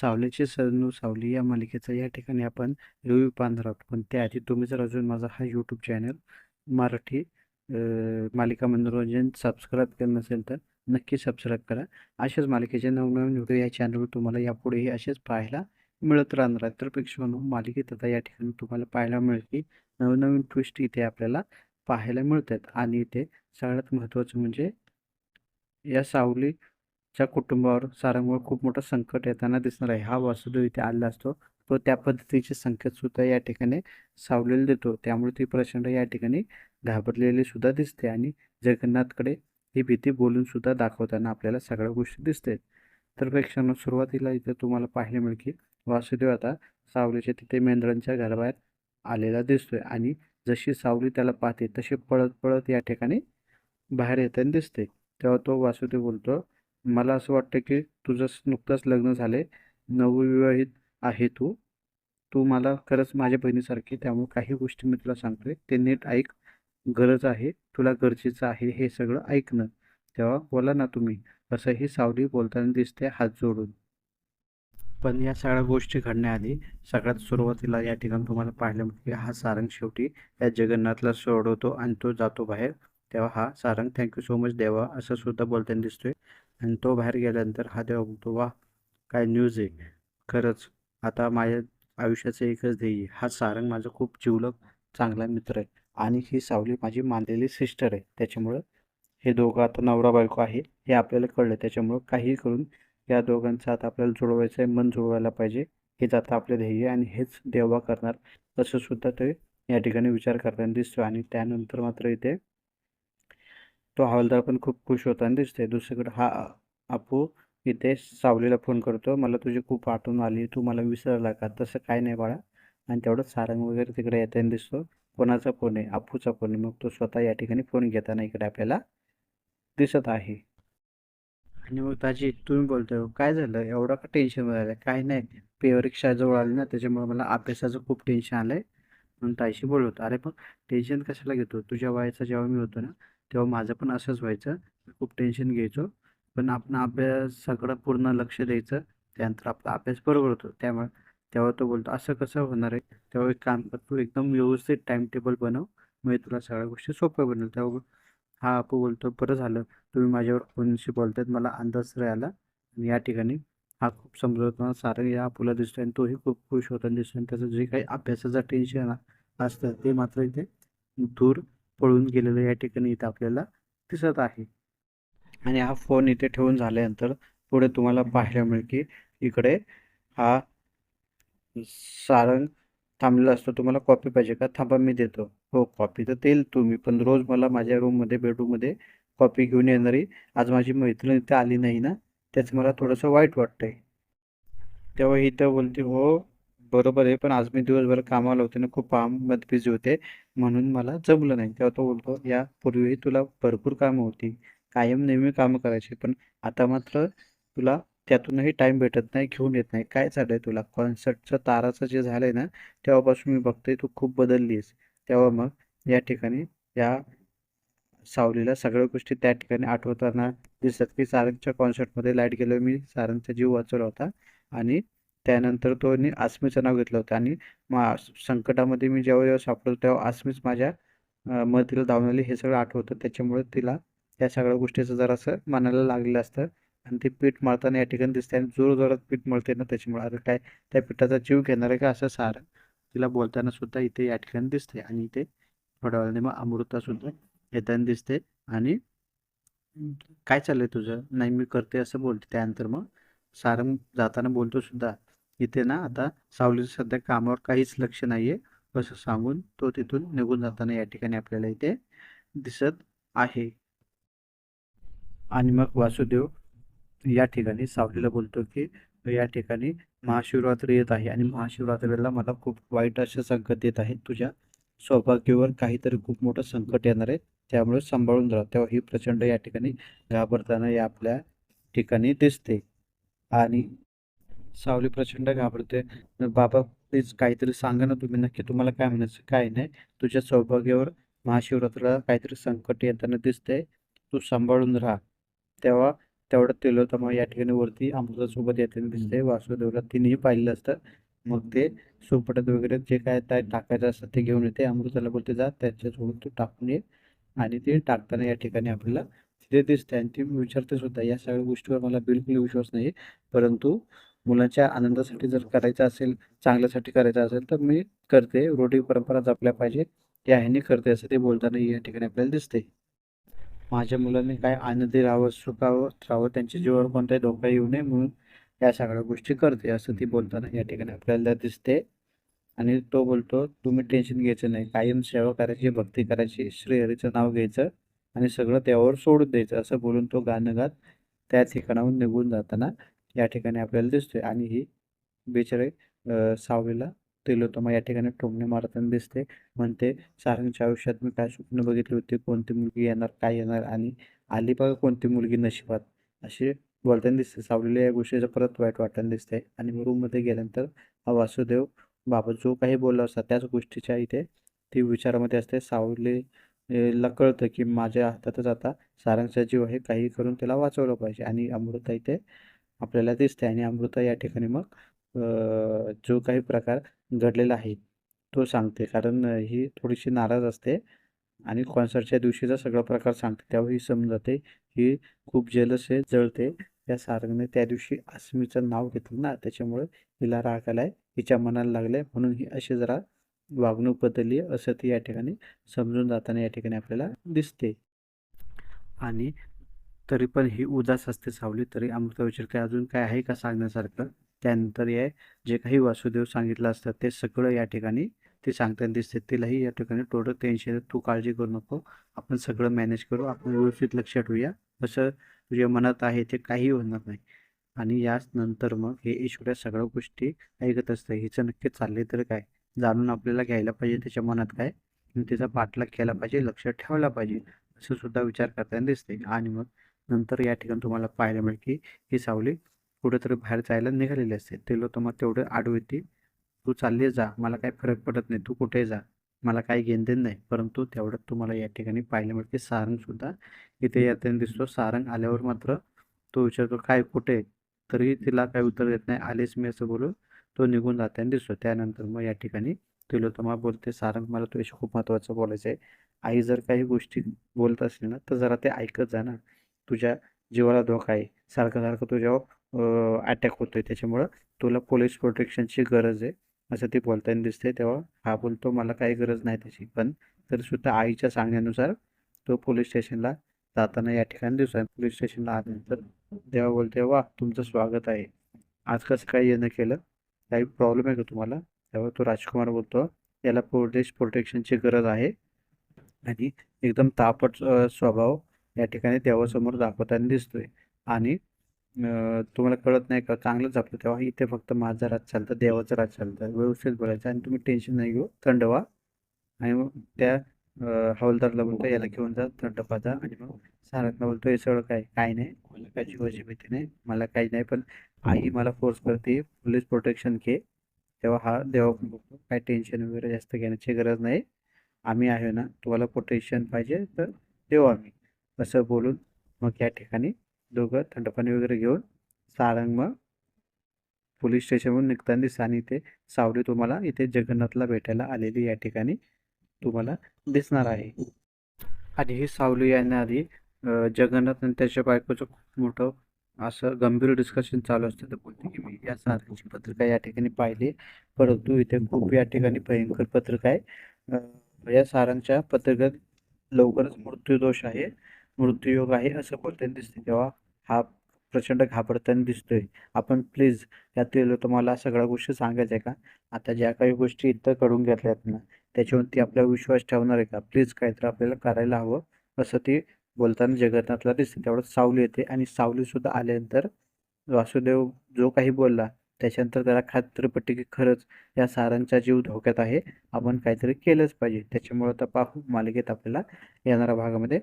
सावलीची सजनू सावली या मालिकेचा या ठिकाणी आपण रिव्ह्यू पाहणार आहोत. पण त्याआधी तुम्ही जर अजून माझा हा यूट्यूब चॅनल मराठी मालिका मनोरंजन सबस्क्राईब केलं नसेल तर नक्की सबस्क्राईब करा. अशाच मालिकेचे नवनवीन व्हिडिओ या चॅनलवर तुम्हाला यापुढेही असेच पाहायला मिळत राहणार आहेत. तर प्रेक्षकांनो मालिकेत आता या ठिकाणी तुम्हाला पाहायला मिळेल की नवनवीन ट्विस्ट इथे आपल्याला पाहायला मिळतात आणि इथे सगळ्यात महत्त्वाचं म्हणजे या सावली च्या कुटुंबावर सारंगवर खूप मोठं संकट येताना दिसणार आहे. हा वासुदेव इथे आलेला असतो. तो त्या पद्धतीचे संकेत सुद्धा या ठिकाणी सावलेले देतो. त्यामुळे ती प्रचंड या ठिकाणी घाबरलेली सुद्धा दिसते आणि जगन्नाथकडे ही भीती बोलून सुद्धा दाखवताना आपल्याला सगळ्या गोष्टी दिसतात तर प्रेक्षकांनो सुरुवातीला इथे तुम्हाला पाहायला मिळेल की वासुदेव आता सावलीच्या तिथे मेंढरांच्या घराबाहेर आलेला दिसतोय आणि जशी सावली त्याला पाहते तशी पळत पळत या ठिकाणी बाहेर येताना दिसते. तेव्हा तो वासुदेव बोलतो मला असं वाटतं की तुझं नुकतंच लग्न झालं आहे नवविवाहित आहे तू. तू मला खरंच माझ्या बहिणीसारखी त्यामुळे काही गोष्टी मी तुला सांगतोय. ते नीट ऐक. गरज आहे. तुला गरजेचं आहे हे सगळं ऐकणं तेव्हा बोला ना तुम्ही. असं ही सावली बोलताना दिसते हात जोडून. पण या सगळ्या गोष्टी घडण्याआधी सगळ्यात सुरुवातीला या ठिकाणी तुम्हाला पाहिलं की हा सारंग शेवटी या जगन्नाथला सोडवतो आणि तो जातो बाहेर. तेव्हा हा सारंग थँक्यू सो मच देवा असं सुद्धा बोलताना दिसतोय. आणि तो बाहेर गेल्यानंतर हा देवा बोलतो वा काय न्यूज आहे. खरंच आता माझ्या आयुष्याचं एकच ध्येय हा सारंग माझा खूप जिवलग चांगला मित्र आहे. आणि ही सावली माझी मानलेली सिस्टर आहे. त्याच्यामुळं हे दोघं आता नवरा बायको आहे हे आपल्याला कळलं. त्याच्यामुळं काही करून या दोघांचं आता आपल्याला जुळवायचं आहे मन जुळवायला पाहिजे. हेच आता आपलं ध्येय आहे आणि हेच देवा करणार. असं सुद्धा ते या ठिकाणी विचार करताना दिसतो आणि त्यानंतर मात्र इथे तो हवालदार पण खूप खुश होताना दिसतोय. दुसरीकडे हा आपू इथे सावलीला फोन करतो. मला तुझी खूप आठवण आली. तू मला विसरला का? तसं काय नाही बाळा. आणि तेवढं सारंग वगैरे तिकडे येताना दिसतो. कोणाचा फोन आहे? आपूचा फोन आहे. मग तो स्वतः या ठिकाणी फोन घेताना इकडे आपल्याला दिसत आहे. आणि मग ताजी तुम्ही बोलतोय हो. काय झालं? एवढं का टेन्शन झालं काय नाही. परीक्षा जवळ आली ना त्याच्यामुळे मला अभ्यासाचं खूप टेन्शन आलंय. म्हणून ताईशी बोलत अरे मग टेन्शन कशाला घेतो? तुझ्या वयाचा जेव्हा मी होतो ना तेव्हा माझं पण असंच व्हायचं. खूप टेन्शन घ्यायचो. पण आपण सगळं पूर्ण लक्ष द्यायचं. त्यानंतर आपला अभ्यास बरोबर होतो. त्यामुळे तेव्हा तो बोलतो असं कसं होणार आहे? तेव्हा एक काम कर तू एकदम व्यवस्थित टाइम टेबल बनव. म्हणजे तुला सगळ्या गोष्टी सोप्या बनेल तेव्हा हा आपू बोलतो बरं झालं. तुम्ही माझ्यावर फोनशी बोलतायत? मला अंदाज राहिला आणि या ठिकाणी हा खूप समजवताना सारं या आपूला दिसतो आणि तोही खूप खुश होताना दिसतो आणि त्याचं जे काही अभ्यासाचं टेन्शन असतं ते मात्र इथे दूर पळून गेलेलं या ठिकाणी इथं आपल्याला दिसत आहे. आणि हा फोन इथे ठेवून झाल्यानंतर पुढे तुम्हाला पाहायला मिळेल की इकडे हा सारंग थांबलेला असतो. तुम्हाला कॉपी पाहिजे का? थांबा मी देतो. हो कॉपी तर देईल तुम्ही पण रोज मला माझ्या रूममध्ये बेडरूममध्ये कॉपी घेऊन येणारी आज माझी मैत्रीण इथे आली नाही ना त्याचं मला थोडंसं वाईट वाटतंय. तेव्हा इथं बोलते हो बरोबर आहे पण आज मी दिवसभर कामाला होते ना खूप कामामध्ये बिझी होते. म्हणून मला जमलं नाही. तेव्हा तो बोलतो यापूर्वी तुला भरपूर कामं होती. कायम नेहमी कामं करायची पण आता मात्र तुला त्यातूनही टाइम भेटत नाही घेऊन येत नाही. काय चाललंय तुला? कॉन्सर्टचं ताराचं जे झालंय ना तेव्हापासून मी बघतोय तू खूप बदललीस तेव्हा मग या ठिकाणी या सावलीला सगळ्या गोष्टी त्या ठिकाणी आठवताना दिसतात की सारंगच्या कॉन्सर्टमध्ये लाइट गेलो मी सारंगचा जीव वाचवला होता. आणि त्यानंतर तो आसमीचं नाव घेतलं होतं. आणि मा संकटामध्ये मी जेव्हा जेव्हा सापडतो तेव्हा आसमीच माझ्या मदतीला धावून आली हे सगळं आठवतं. त्याच्यामुळे तिला या सगळ्या गोष्टीचं जरासं मनाला लागलेलं असतं. आणि ते पीठ मळताना या ठिकाणी दिसते आणि जोर जोरात पीठ मळते ना त्याच्यामुळे. अरे काय त्या पिठाचा जीव घेणार आहे का असं सारं. तिला बोलताना सुद्धा इथे या ठिकाणी दिसते. आणि इथे थोड्या वेळाने मग अमृता सुद्धा येताना दिसते. आणि काय चाललंय तुझं? नाही मी करते असं बोलते. त्यानंतर मग सारंग जाताना बोलतो सुद्धा. इथे ना आता सावलीचं सध्या कामावर काहीच लक्ष नाहीये. असं सांगून तो तिथून निघून जाताना या ठिकाणी आपल्याला इथे दिसत आहे. आणि मग वासुदेव या ठिकाणी सावलीला बोलतो की या ठिकाणी महाशिवरात्री येत आहे. आणि महाशिवरात्रीला मला खूप वाईट असे संकट येत आहे तुझ्या सौभाग्यावर काहीतरी खूप मोठं संकट येणार आहे. त्यामुळे सांभाळून राहा. तेव्हा ही प्रचंड या ठिकाणी घाबरताना या आपल्या ठिकाणी दिसते. आणि सावली प्रचंड घाबरते बाबा प्लीज काहीतरी सांगा ना तुम्ही नक्की. तुम्हाला काय म्हणायचं? काय नाही. तुझ्या सौभाग्यावर महाशिवरात्रीला काहीतरी संकट येताना दिसतंय. तू सांभाळून राहा. तेव्हा तेवढं तिलोत्तमा या ठिकाणी वरती अमृतासोबत येताना दिसते वासुदेवला तिनेही पाहिलेलं असतं. मग ते सोपटात वगैरे जे काय त्या टाकायचं असतं ते घेऊन येते. अमृताला बोलते जा त्याच्यासोबत तू टाकून ये. आणि ते टाकताना या ठिकाणी आपल्याला तिथे दिसते आणि ती विचारते सुद्धा या सगळ्या गोष्टीवर मला बिलकुल विश्वास नाही परंतु मुलांच्या आनंदासाठी जर करायचं असेल चांगल्यासाठी करायचं असेल तर मी करते. रूढी परंपरा जपल्या पाहिजे. त्या ह्याने करते असं ते बोलताना या ठिकाणी आपल्याला दिसते माझ्या मुलांनी काय आनंदी राहावं सुखावं राहावं त्यांच्या जीवावर कोणताही धोका येऊ नये म्हणून या सगळ्या गोष्टी करते असं ती बोलताना या ठिकाणी आपल्याला दिसते आणि तो बोलतो तुम्ही टेन्शन घ्यायचं नाही. कायम सेवा करायची भक्ती करायची श्रीहरीचं नाव घ्यायचं आणि सगळं त्यावर सोडून द्यायचं. असं बोलून तो गाणं गात त्या ठिकाणाहून निघून जाताना या ठिकाणी आपल्याला दिसतोय. आणि ही बिचारे सावलीला तेलोतमा या ठिकाणी टोमणे मारताना दिसते. म्हणते सारंगच्या आयुष्यात मी काय स्वप्न बघितली होती? कोणती मुलगी येणार काय येणार? आणि आली बघा कोणती मुलगी नशिबात. अशी बोलताना दिसते. सावलीला या गोष्टीचं परत वाईट वाटताना दिसते. आणि रूममध्ये गेल्यानंतर हा वासुदेव बाबा जो काही बोलला असता त्याच गोष्टीच्या इथे ती विचारामध्ये असते. सावली ला कळतं की माझ्या हातातच आता सारंगचा जीव आहे. काही करून त्याला वाचवलं पाहिजे. आणि अमृता इथे आपल्याला दिसते आणि अमृता या ठिकाणी मग जो काही प्रकार घडलेला आहे तो सांगते. कारण ही थोडीशी नाराज असते आणि कॉन्सर्टच्या दिवशीचा सगळा प्रकार सांगते. तेव्हा ही समजते ही खूप जलस आहे जळते. त्या सारंगने त्या दिवशी अस्मीचं नाव घेतलं ना त्याच्यामुळे हिला राग आलाय हिच्या मनाला लागलंय. म्हणून ही अशी जरा वागणूक बदलली आहे असं ती या ठिकाणी समजून जाताना या ठिकाणी आपल्याला दिसते. आणि तरी पण ही उदास असते सावली तरी अमृताविषयी काय अजून काय आहे का सांगण्यासारखं? त्यानंतर हे जे काही वासुदेव सांगितलं असतं ते सगळं या ठिकाणी ते सांगताना दिसते तिलाही या ठिकाणी टोटल टेन्शन तू काळजी करू नको. आपण सगळं मॅनेज करू. आपण व्यवस्थित लक्ष ठेवूया. असं तुझ्या मनात आहे ते काही होणार नाही. आणि याच नंतर मग हे ईश्वर्या सगळ्या गोष्टी ऐकत असतं. हिचं नक्की चालले तर काय? जाणून आपल्याला घ्यायला पाहिजे त्याच्या मनात काय? आणि त्याचा पाठलाग केला पाहिजे. लक्ष ठेवला पाहिजे. असं सुद्धा विचार करताना दिसते आणि मग नंतर या ठिकाणी तुम्हाला पाहायला मिळेल की ही सावली कुठेतरी बाहेर जायला निघालेली असते. ते लोक मग तेवढं आडू येते तू चालले जा मला काही फरक पडत नाही. तू कुठे जा? मला काही घेणदेण नाही. परंतु तेवढ्यात तुम्हाला या ठिकाणी पाहायला मिळते सारंगसुद्धा इथे येताना दिसतो. सारंग आल्यावर मात्र तो विचारतो काय कुठे? तरी तिला काही उत्तर देत नाही. आलेच मी असं बोलू तो निघून जाताना दिसतो. त्यानंतर मग या ठिकाणी तिलोत्तमा बोलते सारंग मला तुझ्याशी खूप महत्त्वाचं बोलायचं आहे आई जर काही गोष्टी बोलत असली ना तर जरा ते ऐकत जा ना. तुझ्या जीवाला धोका आहे. सारखं सारखं तुझ्यावर अटॅक होतोय. त्याच्यामुळं तुला पोलीस प्रोटेक्शनची गरज आहे. असं ती बोलताना दिसते तेव्हा हा बोलतो मला काही गरज नाही त्याची. पण तरी सुद्धा आईच्या सांगण्यानुसार तो पोलीस स्टेशनला जाताना या ठिकाणी दिसतो पोलीस स्टेशनला आल्यानंतर तेव्हा बोलते वा तुमचं स्वागत आहे. आज कसं काय येणं केलं? काही प्रॉब्लेम आहे का तुम्हाला? तेव्हा तो राजकुमार बोलतो याला पोलीस प्रोटेक्शनची गरज आहे. आणि एकदम तापट स्वभाव या ठिकाणी देवासमोर दाखवताना दिसतोय. आणि तुम्हाला कळत नाही का? चांगलं जपलं तेव्हा इथे फक्त माझं राज चालतं देवाचं राज चालतं. व्यवस्थित बोलायचं आणि तुम्ही टेन्शन नाही घेऊ. थंड व्हा. आणि मग त्या हवालदारला बोलतो याला घेऊन जा थंड पाजा. आणि मग सारंगला बोलतो हे सगळं काय? काय नाही. मला काय जीवाची भीती नाही. मला काही नाही पण आई मला फोर्स करते. पोलीस प्रोटेक्शन घे. तेव्हा हा देवा बघतो काय टेन्शन वगैरे जास्त घेण्याची गरज नाही. आम्ही आहे ना तुम्हाला प्रोटेक्शन पाहिजे तर देऊ आम्ही. असं बोलून मग या ठिकाणी दोघं थंडपाणी वगैरे घेऊन सारंग मग पोलीस स्टेशनवरून निघताना दिसतं आणि इथे सावली तुम्हाला इथे जगन्नाथला भेटायला आलेली या ठिकाणी तुम्हाला दिसणार आहे. आणि ही सावली येण्याआधी जगन्नाथ आणि त्याच्या बायकोचं खूप मोठं असं गंभीर डिस्कशन चालू असतं. तर बोलते की मी या सारंगची पत्रिका या ठिकाणी पाहिली. परंतु इथे खूप या ठिकाणी भयंकर पत्रिका आहे. या सारंगच्या पत्रिकेत लवकरच मृत्यूदोष आहे. मृत्यूयोग आहे असं बोलताना दिसते तेव्हा हा प्रचंड घाबरताना दिसतोय. आपण प्लीज यातील तुम्हाला सगळ्या गोष्टी सांगायच्या का? आता ज्या काही गोष्टी इथं करून घेतल्यात ना त्याच्यावरती आपला विश्वास ठेवणार आहे का? प्लीज काहीतरी आपल्याला करायला हवं. असं ती बोलताना जगन्नाथला दिसते तेवढं सावली येते आणि सावली सुद्धा आल्यानंतर वासुदेव जो काही बोलला त्याच्यानंतर त्याला खात्रीपट्टी की खरंच या सारांचा जीव धोक्यात आहे. आपण काहीतरी केलंच पाहिजे. त्याच्यामुळं तर पाहू मालिकेत आपल्याला येणाऱ्या भागामध्ये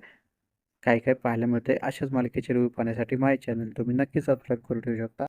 काय काय पाहायला मिळते अशाच मालिकेचे रिव्ह्यू पाहण्यासाठी माझे चॅनल तुम्ही नक्की सबस्क्राईब करून ठेवू शकता.